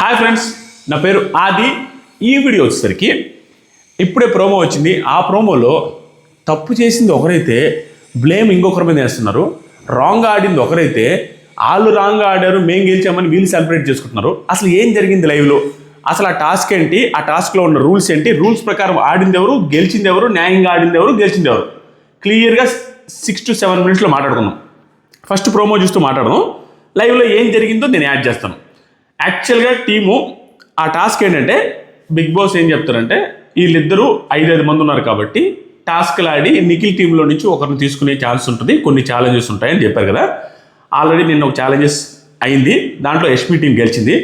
Hi friends నా పేరు ఆది. ఈ వీడియో వచ్చేసరికి ఇప్పుడే ప్రోమో వచ్చింది. ఆ ప్రోమోలో తప్పు చేసింది ఒకరైతే బ్లేమ్ ఇంకొకరి మీద వేస్తున్నారు. రాంగ్ ఆడింది ఒకరైతే వాళ్ళు రాంగ్ ఆడారు మేము గెలిచామని వీళ్ళు సెలబ్రేట్ చేసుకుంటున్నారు. అసలు ఏం జరిగింది లైవ్లో అసలు ఆ టాస్క్ ఏంటి? ఆ టాస్క్లో ఉన్న రూల్స్ ఏంటి? రూల్స్ ప్రకారం ఆడింది ఎవరు? గెలిచింది ఎవరు? న్యాయంగా ఆడింది ఎవరు? గెలిచింది ఎవరు? క్లియర్గా సిక్స్ టు సెవెన్ మినిట్స్లో మాట్లాడుకున్నాం ఫస్ట్ ప్రోమో చూస్తూ మాట్లాడదాం. లైవ్లో ఏం జరిగిందో నేను యాడ్ చేస్తాను. యాక్చువల్గా టీము ఆ టాస్క్ ఏంటంటే బిగ్ బాస్ ఏం చెప్తారంటే వీళ్ళిద్దరూ ఐదైదు మంది ఉన్నారు కాబట్టి టాస్క్లు ఆడి నిఖిల్ టీంలో నుంచి ఒకరిని తీసుకునే ఛాన్స్ ఉంటుంది కొన్ని ఛాలెంజెస్ ఉంటాయని చెప్పారు కదా. ఆల్రెడీ నిన్న ఒక ఛాలెంజెస్ అయింది దాంట్లో యష్మి టీం గెలిచింది.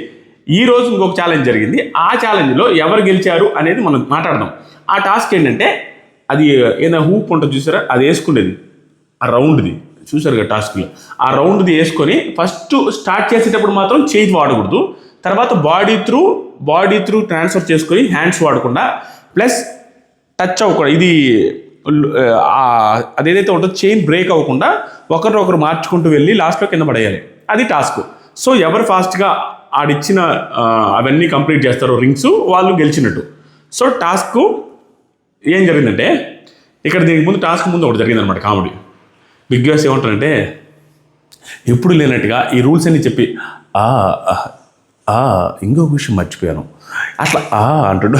ఈ రోజు ఇంకొక ఛాలెంజ్ జరిగింది ఆ ఛాలెంజ్లో ఎవరు గెలిచారు అనేది మనం మాట్లాడదాం. ఆ టాస్క్ ఏంటంటే అది ఏదైనా హూప్ ఉంటుంది చూసారా అది వేసుకునేది ఆ రౌండ్ది చూసారు కదా టాస్క్లో ఆ రౌండ్ది వేసుకొని ఫస్ట్ స్టార్ట్ చేసేటప్పుడు మాత్రం చేయి వాడకూడదు. తర్వాత body through body through transfer చేసుకొని హ్యాండ్స్ వాడకుండా ప్లస్ టచ్ అవ్వకుండా ఇది అదేదైతే ఉంటుందో చైన్ బ్రేక్ అవ్వకుండా ఒకరినొకరు మార్చుకుంటూ వెళ్ళి లాస్ట్లో కింద పడేయాలి. అది టాస్క్ సో ఎవరు ఫాస్ట్గా ఆడిచ్చిన అవన్నీ కంప్లీట్ చేస్తారో రింగ్స్ వాళ్ళు గెలిచినట్టు. సో టాస్క్ ఏం జరిగిందంటే ఇక్కడ దీనికి ముందు టాస్క్ ముందు ఒకటి జరిగిందనమాట కామెడీ బిగ్ బాస్ ఏమంటారంటే ఎప్పుడు లేనట్టుగా ఈ రూల్స్ అన్ని చెప్పి ఆ ఇంకొక విషయం మర్చిపోయాను. అట్లా ఆ అంటాడు.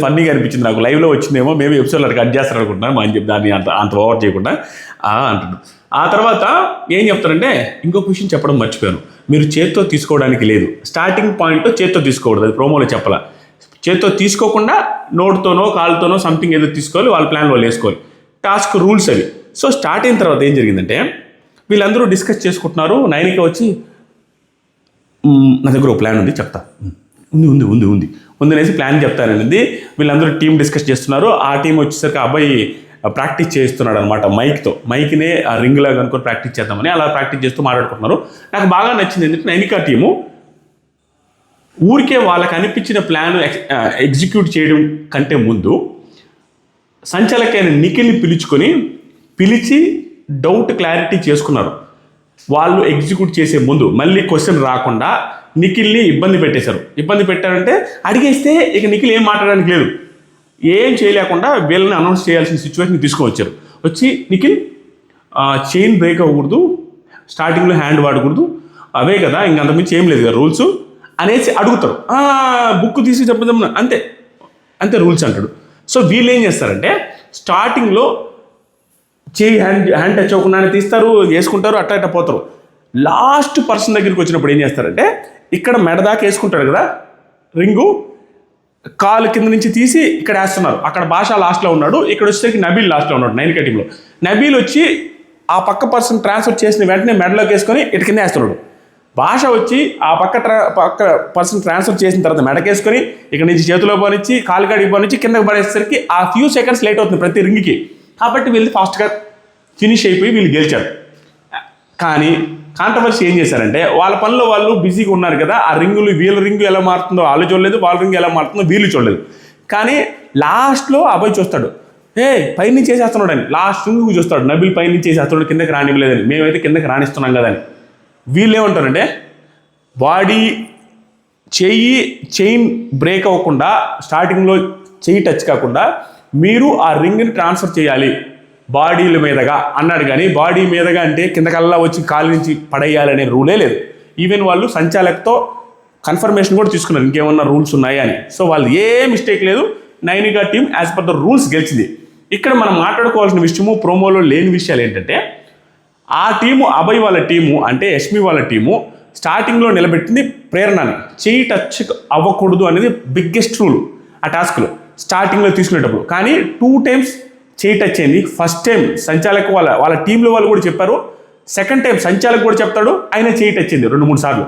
ఫన్నీగా అనిపించింది నాకు. లైవ్లో వచ్చిందేమో మేము ఎపిసోడ్లో కట్ చేస్తారు అనుకుంటున్నాను అని చెప్పి దాన్ని అంత అంత ఓవర్ చేయకుండా. ఆ అంటాడు. ఆ తర్వాత ఏం చెప్తారంటే ఇంకొక విషయం చెప్పడం మర్చిపోయాను. మీరు చేత్తో తీసుకోవడానికి లేదు. స్టార్టింగ్ పాయింట్ చేత్తో తీసుకోకూడదు. అది ప్రోమోలో చెప్పాల. చేత్తో తీసుకోకుండా నోట్తోనో కాలుతోనో సంథింగ్ ఏదో తీసుకోవాలి. వాళ్ళ ప్లాన్ వాళ్ళు వేసుకోవాలి. టాస్క్ రూల్స్ అవి. సో స్టార్ట్ అయిన తర్వాత ఏం జరిగిందంటే వీళ్ళందరూ డిస్కస్ చేసుకుంటున్నారు. నైన్కి వచ్చి నా దగ్గర ఒక ప్లాన్ ఉంది చెప్తా. ఉంది ఉంది ఉంది ఉంది ఉంది. అనేసి ప్లాన్ చెప్తాననేది వీళ్ళందరూ టీం డిస్కస్ చేస్తున్నారు. ఆ టీం వచ్చేసరికి అబ్బాయి ప్రాక్టీస్ చేస్తున్నాడు అనమాట మైక్తో. మైక్నే ఆ రింగ్ లాగా అనుకొని ప్రాక్టీస్ చేద్దామని అలా ప్రాక్టీస్ చేస్తూ మాట్లాడుకుంటున్నారు. నాకు బాగా నచ్చింది ఏంటంటే నైనికా టీము ఊరికే వాళ్ళకి అనిపించిన ప్లాన్ ఎగ్జిక్యూట్ చేయడం కంటే ముందు సంచాలకైన నిఖిల్ని పిలుచుకొని పిలిచి డౌట్ క్లారిటీ చేసుకున్నారు. వాళ్ళు ఎగ్జిక్యూట్ చేసే ముందు మళ్ళీ క్వశ్చన్ రాకుండా నిఖిల్ని ఇబ్బంది పెట్టేశారు. ఇబ్బంది పెట్టారంటే అడిగేస్తే ఇక నిఖిల్ ఏం మాట్లాడడానికి లేదు. ఏం చేయలేకుండా వీళ్ళని అనౌన్స్ చేయాల్సిన సిచ్యువేషన్ తీసుకొచ్చారు వచ్చి నిఖిల్ చైన్ బ్రేక్ అవ్వకూడదు స్టార్టింగ్లో హ్యాండ్ వాడకూడదు అవే కదా ఇంక అంతకుమించి ఏం లేదు కదా రూల్స్ అనేసి అడుగుతారు. బుక్ తీసి చెప్పదమ్మ అంతే. అంతే రూల్స్ అంటాడు. సో వీళ్ళు ఏం చేస్తారంటే స్టార్టింగ్లో చేయి హ్యాండ్ హ్యాండ్ టచ్ అవ్వకుండానే తీస్తారు వేసుకుంటారు అట్ట అట్ట పోతారు. లాస్ట్ పర్సన్ దగ్గరికి వచ్చినప్పుడు ఏం చేస్తారంటే ఇక్కడ మెడ దాకా వేసుకుంటాడు కదా రింగు కాలు కింద నుంచి తీసి ఇక్కడ వేస్తున్నారు. అక్కడ భాష లాస్ట్లో ఉన్నాడు ఇక్కడ వచ్చేసరికి నబీల్ లాస్ట్లో ఉన్నాడు నైన్ టీంలో నబీల్ వచ్చి ఆ పక్క పర్సన్ ట్రాన్స్ఫర్ చేసిన వెంటనే మెడలోకి వేసుకొని ఇటు కింద వేస్తున్నాడు. భాష వచ్చి ఆ పక్క ట్రా పక్క పర్సన్ ట్రాన్స్ఫర్ చేసిన తర్వాత మెడకేసుకొని ఇక్కడ నుంచి చేతిలో పోనిచ్చి కాలు కాడికి పోనిచ్చి కిందకి పడేసరికి ఆ ఫ్యూ సెకండ్స్ లేట్ అవుతుంది ప్రతి రింగ్కి. కాబట్టి వీళ్ళు ఫాస్ట్గా ఫినిష్ అయిపోయి వీళ్ళు గెలిచారు. కానీ కాంట్రవర్సీ ఏం చేశారంటే వాళ్ళ పనిలో వాళ్ళు బిజీగా ఉన్నారు కదా ఆ రింగులు వీళ్ళ రింగు ఎలా మారుతుందో వాళ్ళు చూడలేదు వాళ్ళ రింగు ఎలా మారుతుందో వీళ్ళు చూడలేదు. కానీ లాస్ట్లో అబ్బాయి చూస్తాడు. ఏ పైనుంచి చేసేస్తున్నాడు అని. లాస్ట్ రింగు చూస్తాడు. నబిల్ పైనుంచి చేసేస్తున్నాడు కిందకి రానివ్వలేదని. మేమైతే కిందకి రాణిస్తున్నాం కదా అని. వీళ్ళు ఏమంటారంటే బాడీ చెయ్యి చైన్ బ్రేక్ అవ్వకుండా స్టార్టింగ్లో చెయ్యి టచ్ కాకుండా మీరు ఆ రింగ్ని ట్రాన్స్ఫర్ చేయాలి. బాడీల మీదగా అన్నాడు కానీ బాడీ మీదగా అంటే కిందకల్లా వచ్చి కాలు నుంచి పడేయాలనే రూలే లేదు. ఈవెన్ వాళ్ళు సంచాలకతో కన్ఫర్మేషన్ కూడా తీసుకున్నారు. ఇంకేమన్నా రూల్స్ ఉన్నాయా అని. సో వాళ్ళు ఏ మిస్టేక్ లేదు. నైనిగా team as per the rules గెలిచింది. ఇక్కడ మనం మాట్లాడుకోవాల్సిన విషయము ప్రోమోలో లేని విషయాలు ఏంటంటే ఆ టీము అభయ్ వాళ్ళ టీము అంటే యష్మి వాళ్ళ టీము స్టార్టింగ్లో నిలబెట్టింది ప్రేరణని. చేయి టచ్ అవ్వకూడదు అనేది బిగ్గెస్ట్ రూల్ ఆ టాస్క్లో స్టార్టింగ్లో తీసుకునేటప్పుడు. కానీ టూ టైమ్స్ చేయటచ్చింది ఫస్ట్ టైం సంచాలక్ వాళ్ళ వాళ్ళ టీంలో వాళ్ళు కూడా చెప్పారు. సెకండ్ టైం సంచాలక్ కూడా చెప్తాడు. ఆయన చేయటచ్చింది రెండు మూడు సార్లు.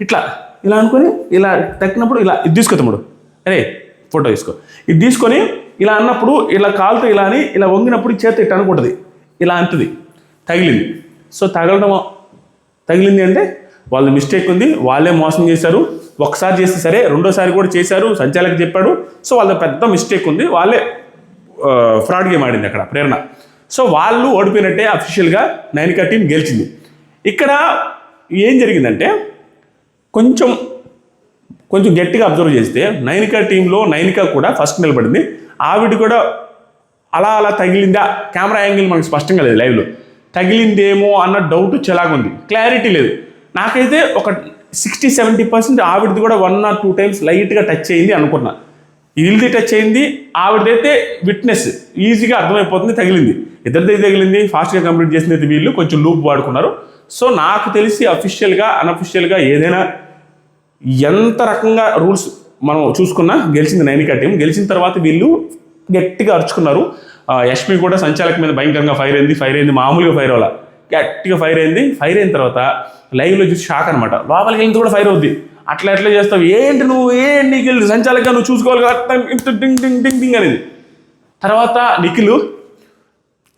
ఇట్లా ఇలా అనుకొని ఇలా తక్కినప్పుడు ఇలా ఇది తీసుకో తమ్ముడు. అరే ఫోటో తీసుకో. ఇది తీసుకొని ఇలా అన్నప్పుడు ఇలా కాలుతో ఇలా అని ఇలా వంగినప్పుడు చేతి ఇట్లా అనుకుంటుంది. ఇలా అంటుంది. తగిలింది. సో తగలడం తగిలింది అంటే వాళ్ళ మిస్టేక్ ఉంది. వాళ్ళే మోసం చేశారు. ఒకసారి చేస్తే సరే రెండోసారి కూడా చేశారు. సంచాలకు చెప్పాడు. సో వాళ్ళ పెద్ద మిస్టేక్ ఉంది. వాళ్ళే ఫ్రాడ్ గేమ్ ఆడింది అక్కడ ప్రేరణ. సో వాళ్ళు ఓడిపోయినట్టే అఫీషియల్గా నైనికా టీం గెలిచింది. ఇక్కడ ఏం జరిగిందంటే కొంచెం కొంచెం గట్టిగా అబ్జర్వ్ చేస్తే నైనికా టీంలో నైనికా కూడా ఫస్ట్ నిలబడింది. ఆవిడ కూడా అలా అలా తగిలిందా? కెమెరా యాంగిల్ మనకు స్పష్టంగా లేదు లైవ్లో తగిలిందేమో అన్న డౌట్ చెలాగుంది క్లారిటీ లేదు. నాకైతే ఒక సిక్స్టీ సెవెంటీ పర్సెంట్ ఆవిడది కూడా వన్ ఆర్ టూ టైమ్స్ లైట్గా టచ్ అయింది అనుకున్నా. వీళ్ళది టచ్ అయింది ఆవిడదైతే విట్నెస్ ఈజీగా అర్థమైపోతుంది తగిలింది. ఇద్దరిది తగిలింది ఫాస్ట్గా కంప్లీట్ చేసింది అయితే వీళ్ళు కొంచెం లూప్ వాడుకున్నారు. సో నాకు తెలిసి అఫీషియల్గా అన్అఫీషియల్గా ఏదైనా ఎంత రకంగా రూల్స్ మనం చూసుకున్నా గెలిచింది నైనికా టీం గెలిచిన తర్వాత వీళ్ళు గట్టిగా అరుచుకున్నారు. యష్మి కూడా సంచాలక మీద భయంకరంగా ఫైర్ అయింది ఫైర్ అయింది మామూలుగా ఫైర్ అవ్వాల. గట్టిగా ఫైర్ అయింది. ఫైర్ అయిన తర్వాత లైవ్లో చూసి షాక్ అనమాట లోపలికి వెళ్ళింది కూడా ఫైర్ అవుద్ది. అట్లా ఎట్లా చేస్తావు? ఏంటి నువ్వు? ఏంటి నిఖిల్? సంచాలకంగా నువ్వు చూసుకోవాలి కదా. ఇంత డింగ్ డింగ్ డింగ్ డింగ్ అనేది. తర్వాత నిఖిల్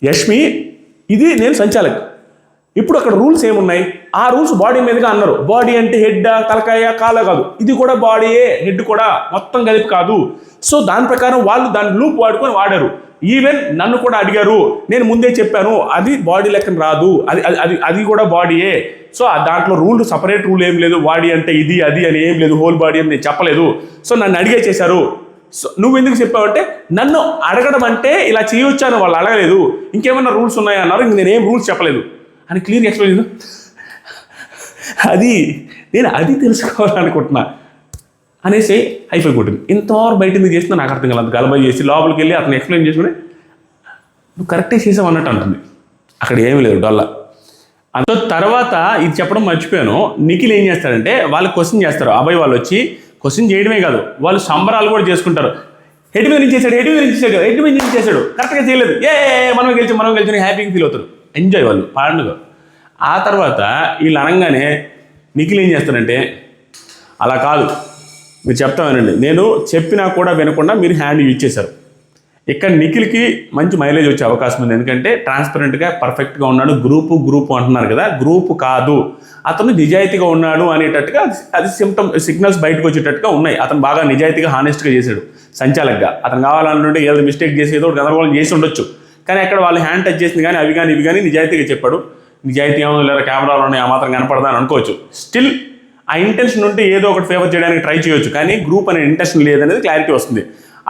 యష్మి ఇది నేను సంచాలక్. ఇప్పుడు అక్కడ రూల్స్ ఏమున్నాయి? ఆ రూల్స్ బాడీ మీదుగా అన్నారు. బాడీ అంటే హెడ్ తలకాయ కాల కాదు. ఇది కూడా బాడీయే హెడ్ కూడా మొత్తం కలిపి కాదు. సో దాని ప్రకారం వాళ్ళు దాని లూప్ వాడుకొని వాడారు. ఈవెన్ నన్ను కూడా అడిగారు. నేను ముందే చెప్పాను అది బాడీ లెక్కన రాదు. అది అది- అది కూడా బాడీయే. సో దాంట్లో రూల్ సపరేట్ రూల్ ఏం లేదు. బాడీ అంటే ఇది అది అని ఏం లేదు. హోల్ బాడీ అని నేను చెప్పలేదు. సో నన్ను అడిగే చేశారు. సో నువ్వు ఎందుకు చెప్పావంటే నన్ను అడగడం అంటే ఇలా చేయొచ్చు అని వాళ్ళు అడగలేదు. ఇంకేమైనా రూల్స్ ఉన్నాయన్నారు ఇంక నేనేం రూల్స్ చెప్పలేదు. అని క్లియర్గా ఎక్స్ప్లెయిన్ చేద్దాం అది నేను అది తెలుసుకోవాలనుకుంటున్నా అనేసి అయిపోయి కొట్టింది ఇంతవరకు బయట ఎందుకు చేసినా నాకు అర్థం కాలేదు. గలబై చేసి లోపలికి వెళ్ళి అతను ఎక్స్ప్లెయిన్ చేసుకుని నువ్వు కరెక్టే చేసావు అన్నట్టు అంటుంది. అక్కడ ఏమీ లేదు డల్లా. అంత తర్వాత ఇది చెప్పడం మర్చిపోయాను. నిఖిల్ ఏం చేస్తాడంటే వాళ్ళు క్వశ్చన్ చేస్తారు. అబ్బాయి వాళ్ళు వచ్చి క్వశ్చన్ చేయడమే కాదు వాళ్ళు సంబరాలు కూడా చేసుకుంటారు. హెడ్ మీద నుంచి చేశాడు హెడ్ మీద నుంచి చేశాడు హెడ్ మీద నుంచి చేశాడు. కరెక్ట్గా చేయలేదు. ఏ మనం గెలిచి మనం గెలిచి హ్యాపీగా ఫీల్ అవుతారు. ఎంజాయ్ వాళ్ళు పండుగ ఆ తర్వాత వీళ్ళు అనగానే నిఖిల్ ఏం చేస్తారంటే అలా కాదు మీరు చెప్తామేనండి నేను చెప్పినా కూడా వినకుండా మీరు హ్యాండ్ యూజ్ చేశారు. ఇక్కడ నిఖిల్కి మంచి మైలేజ్ వచ్చే అవకాశం ఉంది. ఎందుకంటే ట్రాన్స్పరెంట్గా పర్ఫెక్ట్గా ఉన్నాడు. గ్రూపు గ్రూపు అంటున్నారు కదా. గ్రూపు కాదు. అతను నిజాయితీగా ఉన్నాడు అనేటట్టుగా అది- సిమ్టమ్ సిగ్నల్స్ బయటకు వచ్చేటట్టుగా ఉన్నాయి. అతను బాగా నిజాయితీగా హానెస్ట్గా చేశాడు. సంచాలకగా. అతను కావాలనుకుంటే ఏదో మిస్టేక్ చేసి ఏదో గందరగోళం చేసి ఉండొచ్చు. కానీ అక్కడ వాళ్ళు హ్యాండ్ టచ్ చేసింది కానీ అవి కానీ ఇవి కానీ నిజాయితీగా చెప్పాడు. నిజాయితీ ఏమో లేదా కెమెరాలు ఉన్నాయి ఆ మాత్రం కనపడదా అని అనుకోవచ్చు. స్టిల్ ఆ ఇంటెన్షన్ ఉంటే ఏదో ఒకటి ఫేవర్ చేయడానికి ట్రై చేయొచ్చు కానీ గ్రూప్ అనే ఇంటెన్షన్ లేదనేది క్లారిటీ వస్తుంది.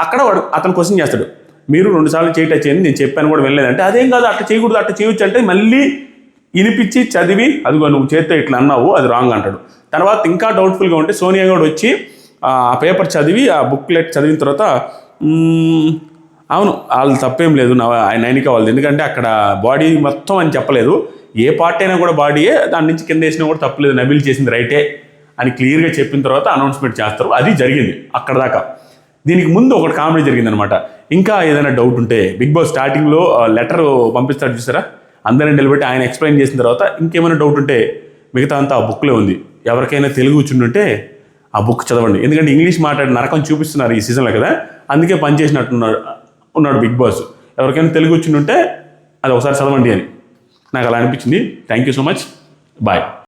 అక్కడ వాడు అతను క్వశ్చన్ చేస్తాడు. మీరు రెండుసార్లు చేయి టచ్ చేయండి నేను చెప్పాను కూడా వెళ్ళలేదంటే అదేం కాదు అట్లా చేయకూడదు అట్లా చేయొచ్చు అంటే మళ్ళీ వినిపించి చదివి అదిగో నువ్వు చేస్తే ఇట్లా అన్నావు అది రాంగ్ అంటాడు. తర్వాత ఇంకా డౌట్ఫుల్గా ఉంటే సోనియా గౌడ్ వచ్చి ఆ పేపర్ చదివి ఆ బుక్లెట్ చదివిన తర్వాత అవును వాళ్ళు తప్పేం లేదు. ఆయన నైనిక వాళ్ళది. ఎందుకంటే అక్కడ బాడీ మొత్తం అని చెప్పలేదు. ఏ పార్ట్ అయినా కూడా బాడీయే దాని నుంచి కింద వేసినా కూడా తప్పలేదు నబిల్ చేసింది రైటే అని క్లియర్గా చెప్పిన తర్వాత అనౌన్స్మెంట్ చేస్తారు. అది జరిగింది అక్కడ దాకా. దీనికి ముందు ఒకటి కామెడీ జరిగిందనమాట ఇంకా ఏదైనా డౌట్ ఉంటే బిగ్ బాస్ స్టార్టింగ్లో లెటర్ పంపిస్తాడు చూసారా? అందరిని నిలబెట్టి ఆయన ఎక్స్ప్లెయిన్ చేసిన తర్వాత ఇంకేమైనా డౌట్ ఉంటే మిగతా అంతా ఆ బుక్లో ఉంది. ఎవరికైనా తెలుగు ఉంటే ఆ బుక్ చదవండి. ఎందుకంటే ఇంగ్లీష్ మాట్లాడి నరకం చూపిస్తున్నారు ఈ సీజన్లో కదా. అందుకే పనిచేసినట్టున్నారు ఉన్నాడు బిగ్ బాస్. ఎవరికైనా తెలుగు ఉంటే అది ఒకసారి చదవండి అని. నాకు అలా అనిపించింది. Thank you so much bye